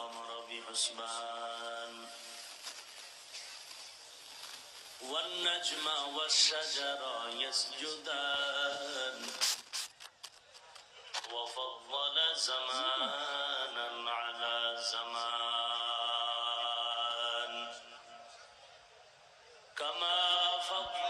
والقمر بحسبان والنجم والشجر يسجدان وفضل زمانا على زمان كما فضل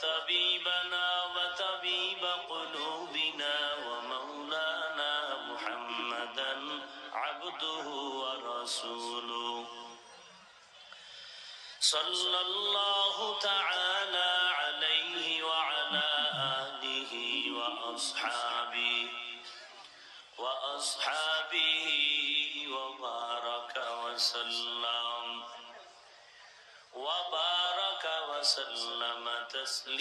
وطبيبنا وطبيب قلوبنا ومولانا محمدا عبده ورسوله. صلى الله تعالى عليه وعلى آله وأصحابه وأصحابه وبارك وسلم. وبارك وسلم تسليما.